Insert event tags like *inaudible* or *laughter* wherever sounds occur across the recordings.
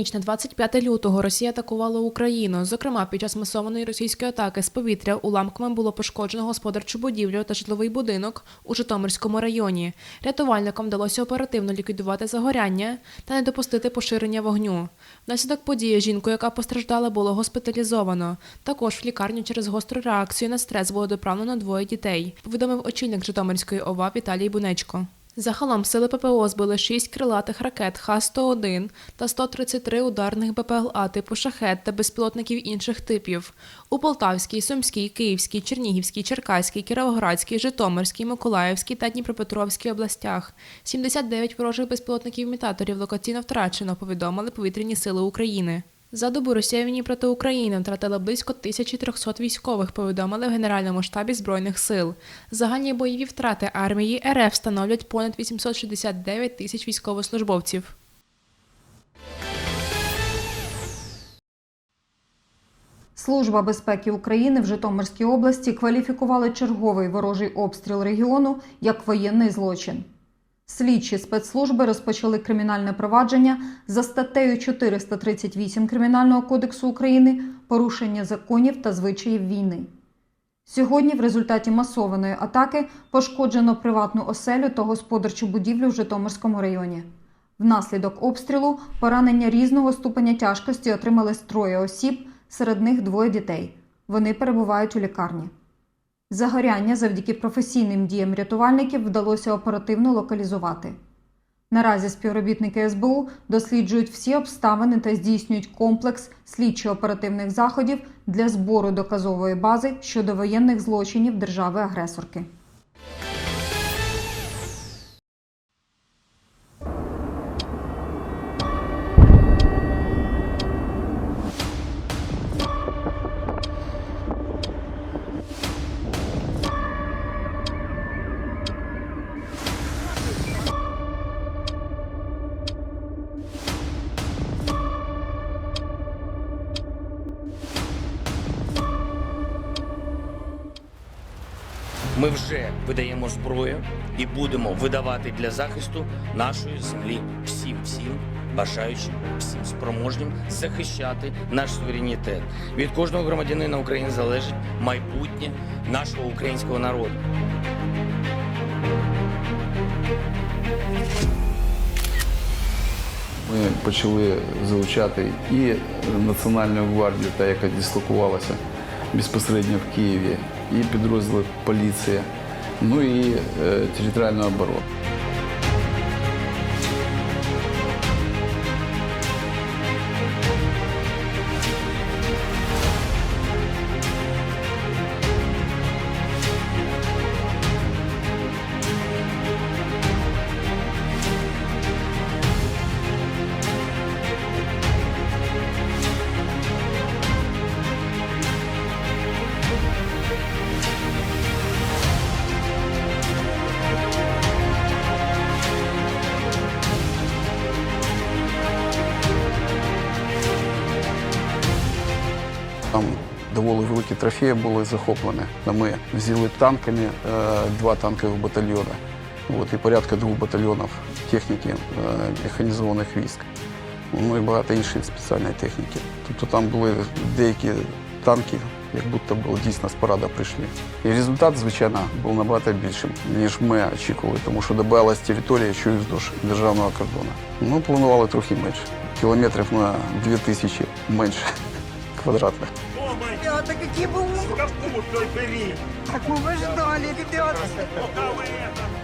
Ніч на 25 лютого Росія атакувала Україну. Зокрема, під час масованої російської атаки з повітря уламками було пошкоджено господарчу будівлю та житловий будинок у Житомирському районі. Рятувальникам вдалося оперативно ліквідувати загоряння та не допустити поширення вогню. Внаслідок події жінку, яка постраждала, було госпіталізовано. Також в лікарню через гостру реакцію на стрес було доправлено двоє дітей. Повідомив очільник Житомирської ОВА Віталій Бунечко. Загалом сили ППО збили 6 крилатих ракет Х-101 та 133 ударних БПЛА типу «Шахет» та безпілотників інших типів. У Полтавській, Сумській, Київській, Чернігівській, Черкаській, Кіровоградській, Житомирській, Миколаївській та Дніпропетровській областях. 79 ворожих безпілотників-імітаторів локаційно втрачено, повідомили повітряні сили України. За добу Росія війні проти України втратила близько 1300 військових, повідомили в Генеральному штабі Збройних сил. Загальні бойові втрати армії РФ становлять понад 869 тисяч військовослужбовців. Служба безпеки України в Житомирській області кваліфікували черговий ворожий обстріл регіону як воєнний злочин. Слідчі спецслужби розпочали кримінальне провадження за статтею 438 Кримінального кодексу України порушення законів та звичаїв війни. Сьогодні в результаті масованої атаки пошкоджено приватну оселю та господарчу будівлю в Житомирському районі. Внаслідок обстрілу поранення різного ступеня тяжкості отримали троє осіб, серед них двоє дітей. Вони перебувають у лікарні. Загоряння завдяки професійним діям рятувальників вдалося оперативно локалізувати. Наразі співробітники СБУ досліджують всі обставини та здійснюють комплекс слідчо-оперативних заходів для збору доказової бази щодо воєнних злочинів держави-агресорки. І будемо видавати для захисту нашої землі всім, всім бажаючим, всім спроможнім захищати наш суверенітет. Від кожного громадянина України залежить майбутнє нашого українського народу. Ми почали залучати і Національну гвардію, та яка дислокувалася безпосередньо в Києві, і підрозділи поліції, ну і е, територіальну оборону. Доволі трофеї були захоплені. Ми взяли танками е, два танкових батальйони і порядка двох батальйонів техніки е, механізованих військ. Ну і багато іншої спеціальної техніки. Тобто там були деякі танки, як будто було дійсно з парада прийшли. І результат, звичайно, був набагато більшим, ніж ми очікували, тому що добавилась територія ще й вздовж державного кордону. Ну, планували трохи менше. Кілометрів на 2000 менше *laughs* квадратних Ребята, какие бы умные! Капусту бери! Так мы бы ждали, ребята! Пока вы это...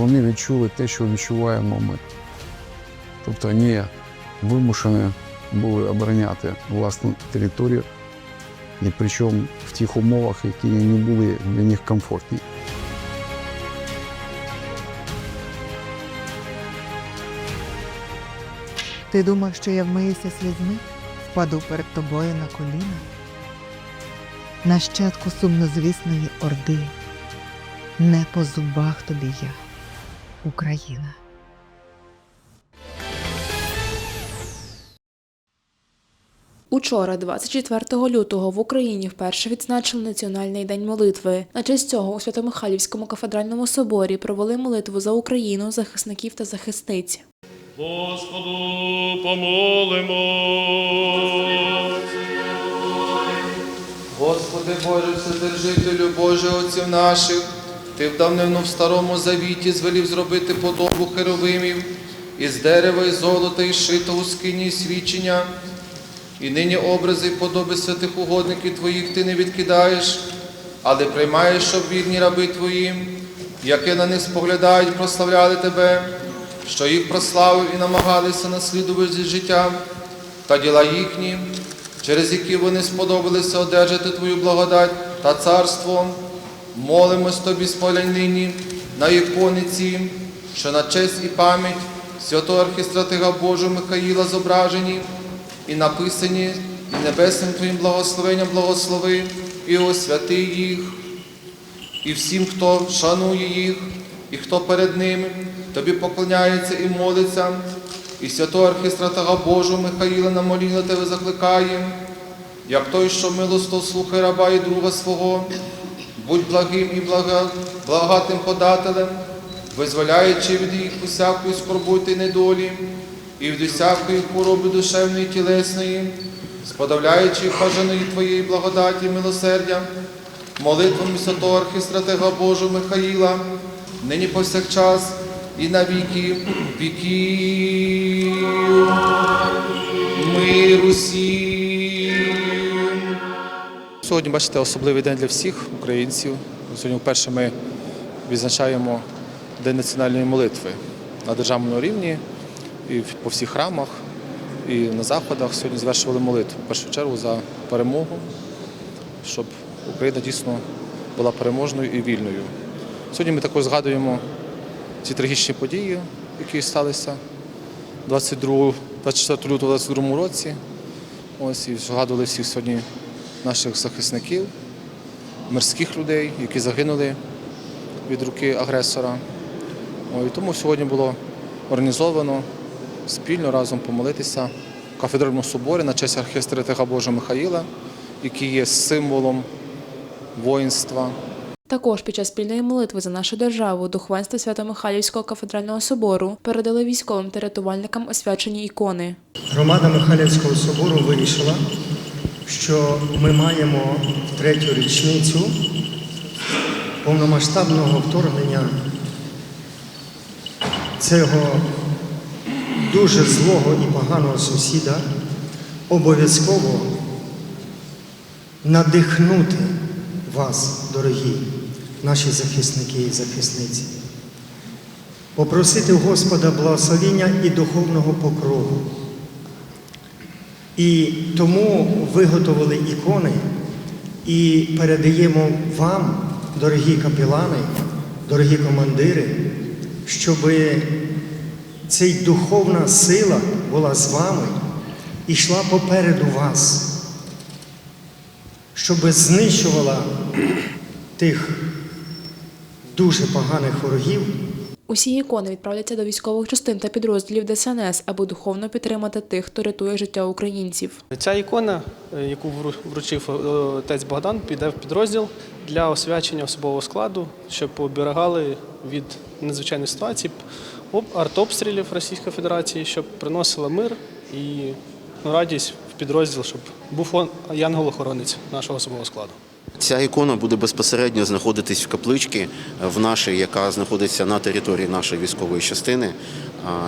вони відчули те, що відчуваємо ми. Тобто вони вимушені були обороняти власну територію, і причому в тих умовах, які не були для них комфортні. Ти думав, що я вмиюся слізьми, впаду перед тобою на коліна? Нащадку сумнозвісної орди, не по зубах тобі я, Україна. Учора, 24 лютого, в Україні вперше відзначили Національний день молитви. На честь цього у Свято-Михайлівському кафедральному соборі провели молитву за Україну, захисників та захисниць. Господу помолимо. Господи Боже, Вседержителю Боже отців наших, Ти в давнину в старому завіті звелів зробити подобу херовимів із дерева і золота, і шито у скині свідчення. І нині образи і подоби святих угодників Твоїх Ти не відкидаєш, але приймаєш, щоб раби Твої, які на них споглядають, прославляли Тебе, що їх прославив і намагалися наслідувати життя та діла їхні, через які вони сподобалися одержати Твою благодать та царство. Молимось Тобі споглянь нині на ікониці, що на честь і пам'ять святого архістратига Божого Михаїла зображені і написані, і небесним Твоїм благословенням благослови і освяти їх. І всім, хто шанує їх, і хто перед ними тобі поклоняється і молиться, і святого архістратага Божого Михаїла на моління тебе закликає, як той, що милосто слухає раба і друга свого, будь благим і блага, благатим подателем, визволяючи від їх усякої скорботи недолі, і від усякої хвороби душевної і тілесної, сподавляючи бажаної Твоєї благодаті і милосердя, молитвами святого архістратега Божого Михаїла, нині повсякчас і на віки віків. Миру всім. Сьогодні, бачите, особливий день для всіх українців. Сьогодні вперше ми відзначаємо День національної молитви на державному рівні і по всіх храмах, і на заходах сьогодні звершували молитву. В першу чергу за перемогу, щоб Україна дійсно була переможною і вільною. Сьогодні ми також згадуємо ці трагічні події, які сталися 22, 24 лютого 22 році. Ось і згадували всіх сьогодні наших захисників, мирських людей, які загинули від руки агресора. І тому сьогодні було організовано спільно разом помолитися в кафедральному соборі на честь архістратига Божого Михаїла, який є символом воїнства. Також під час спільної молитви за нашу державу духовенство Свято-Михайлівського кафедрального собору передали військовим та рятувальникам освячені ікони. Громада Михайлівського собору вирішила, що ми маємо третю річницю повномасштабного вторгнення цього дуже злого і поганого сусіда обов'язково надихнути вас, дорогі наші захисники і захисниці, попросити Господа благословіння і духовного покрову. І тому виготовили ікони і передаємо вам, дорогі капелани, дорогі командири, щоб ця духовна сила була з вами і йшла попереду вас, щоб знищувала тих дуже поганих ворогів. Усі ікони відправляться до військових частин та підрозділів ДСНС, аби духовно підтримати тих, хто рятує життя українців. Ця ікона, яку вру- вручив е, отець Богдан, піде в підрозділ для освячення особового складу, щоб оберігали від надзвичайних ситуацій, об- артобстрілів Російської Федерації, щоб приносила мир і ну, радість в підрозділ, щоб був он- янгол-охоронець нашого особового складу. Ця ікона буде безпосередньо знаходитись в капличці в нашій, яка знаходиться на території нашої військової частини,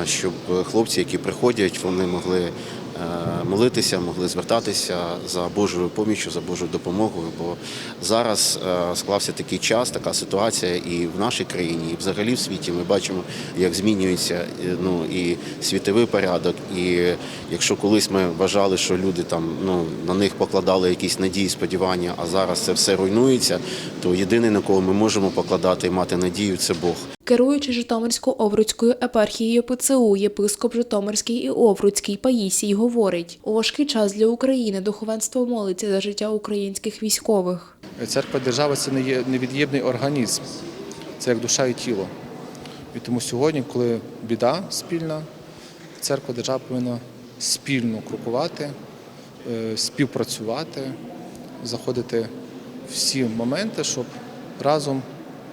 щоб хлопці, які приходять, вони могли е, е, молитися, могли звертатися за Божою поміччю, за Божою допомогою. Бо зараз е, склався такий час, така ситуація і в нашій країні, і взагалі в світі. Ми бачимо, як змінюється е, ну, і світовий порядок. І якщо колись ми вважали, що люди там ну, на них покладали якісь надії, сподівання, а зараз це все руйнується, то єдине на кого ми можемо покладати і мати надію, це Бог. Керуючи Житомирсько-Овруцькою епархією ПЦУ, єпископ Житомирський і Овруцький Паїсій говорить, у важкий час для України духовенство молиться за життя українських військових. Церква держава це не є невід'ємний організм, це як душа і тіло. І тому сьогодні, коли біда спільна, церква держава повинна спільно крокувати, е, співпрацювати, заходити всі моменти, щоб разом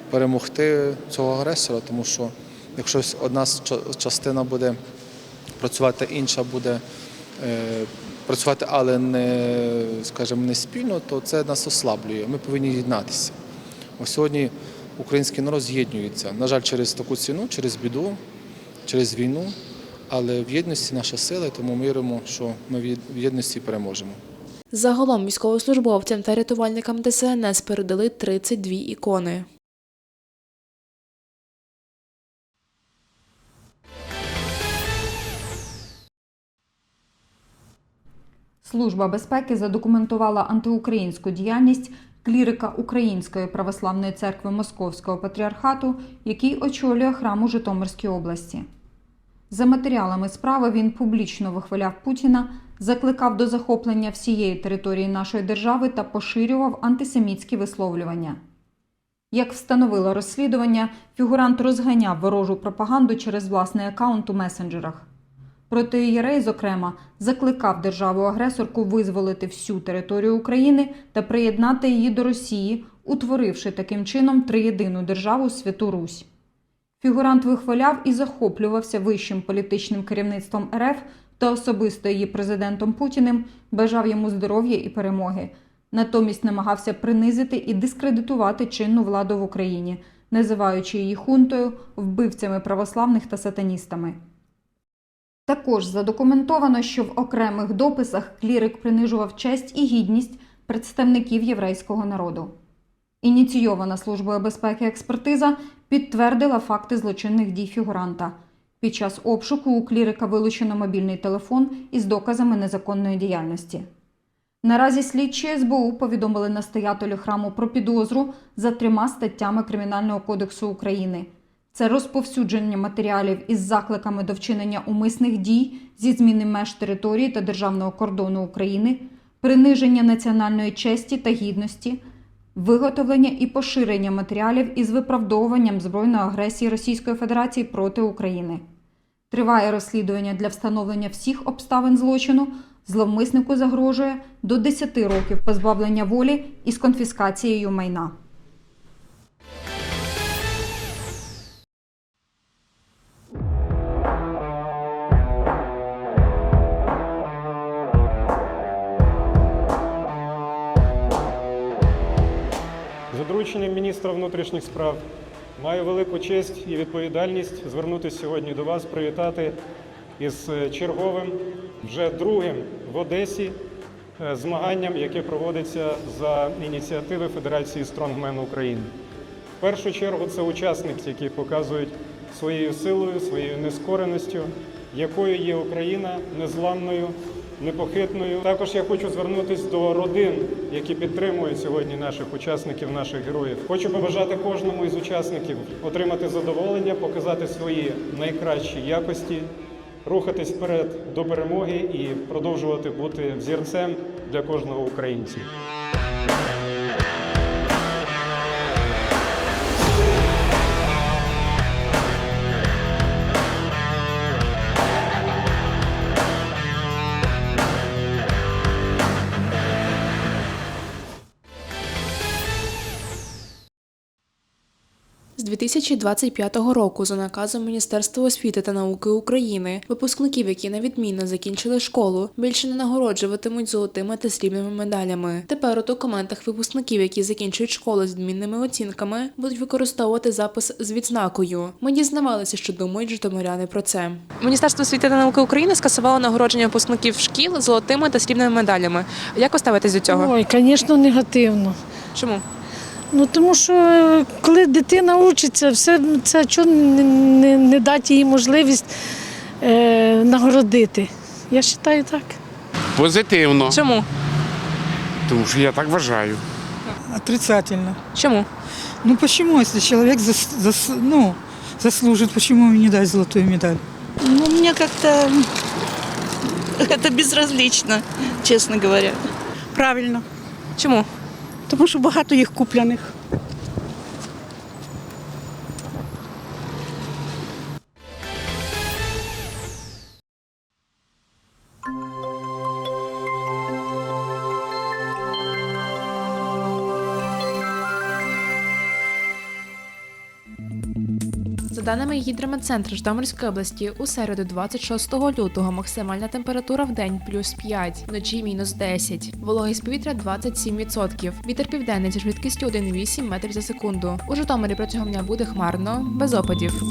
перемогти цього агресора. Тому що якщо одна частина буде працювати, інша буде е, працювати, але не, скажімо, не спільно, то це нас ослаблює. Ми повинні єднатися. Ось сьогодні український народ з'єднується. На жаль, через таку ціну, через біду, через війну, але в єдності наша сила, тому ми віримо, що ми в єдності переможемо. Загалом військовослужбовцям та рятувальникам ДСНС передали 32 ікони. Служба безпеки задокументувала антиукраїнську діяльність клірика Української православної церкви Московського патріархату, який очолює храм у Житомирській області. За матеріалами справи він публічно вихваляв Путіна, закликав до захоплення всієї території нашої держави та поширював антисемітські висловлювання. Як встановило розслідування, фігурант розганяв ворожу пропаганду через власний акаунт у месенджерах. Проти єрей, зокрема, закликав державу-агресорку визволити всю територію України та приєднати її до Росії, утворивши таким чином триєдину державу Святу Русь. Фігурант вихваляв і захоплювався вищим політичним керівництвом РФ та особисто її президентом Путіним, бажав йому здоров'я і перемоги. Натомість намагався принизити і дискредитувати чинну владу в Україні, називаючи її хунтою, вбивцями православних та сатаністами. Також задокументовано, що в окремих дописах клірик принижував честь і гідність представників єврейського народу. Ініційована службою безпеки експертиза підтвердила факти злочинних дій фігуранта. Під час обшуку у клірика вилучено мобільний телефон із доказами незаконної діяльності. Наразі слідчі СБУ повідомили настоятелю храму про підозру за трьома статтями Кримінального кодексу України. Це розповсюдження матеріалів із закликами до вчинення умисних дій зі зміни меж території та державного кордону України, приниження національної честі та гідності, виготовлення і поширення матеріалів із виправдовуванням збройної агресії Російської Федерації проти України. Триває розслідування для встановлення всіх обставин злочину. Зловмиснику загрожує до 10 років позбавлення волі із конфіскацією майна. Дорученням міністра внутрішніх справ маю велику честь і відповідальність звернутися сьогодні до вас, привітати із е, черговим, вже другим в Одесі е, змаганням, яке проводиться за ініціативи Федерації Стронгмен України. В першу чергу це учасники, які показують своєю силою, своєю нескореністю, якою є Україна незламною, непохитною. Також я хочу звернутися до родин, які підтримують сьогодні наших учасників, наших героїв. Хочу побажати кожному із учасників отримати задоволення, показати свої найкращі якості, рухатись вперед до перемоги і продовжувати бути взірцем для кожного українця. 2025 року за наказом Міністерства освіти та науки України випускників, які невідмінно закінчили школу, більше не нагороджуватимуть золотими та срібними медалями. Тепер у документах випускників, які закінчують школу з відмінними оцінками, будуть використовувати запис з відзнакою. Ми дізнавалися, що думають житомиряни про це. Міністерство освіти та науки України скасувало нагородження випускників шкіл золотими та срібними медалями. Як ви ставитесь до цього? Ой, звісно, негативно. Чому? Ну тому що е, коли дитина учиться, все це чого не, не, не дати їй можливість е, нагородити. Я вважаю так. Позитивно. Чому? Тому що я так вважаю. Отрицательно. Чому? Ну почему, если человек зас, зас- ну, заслужит, почему ему не дать золотую медаль? Ну, мне как-то это безразлично, честно говоря. Правильно. Чому? Тому що багато їх купляних. Даними гідрометцентру Житомирської області, у середу 26 лютого максимальна температура в день плюс 5, вночі мінус 10. Вологість повітря 27%. Вітер південний зі швидкістю 1,8 метрів за секунду. У Житомирі протягом дня буде хмарно, без опадів.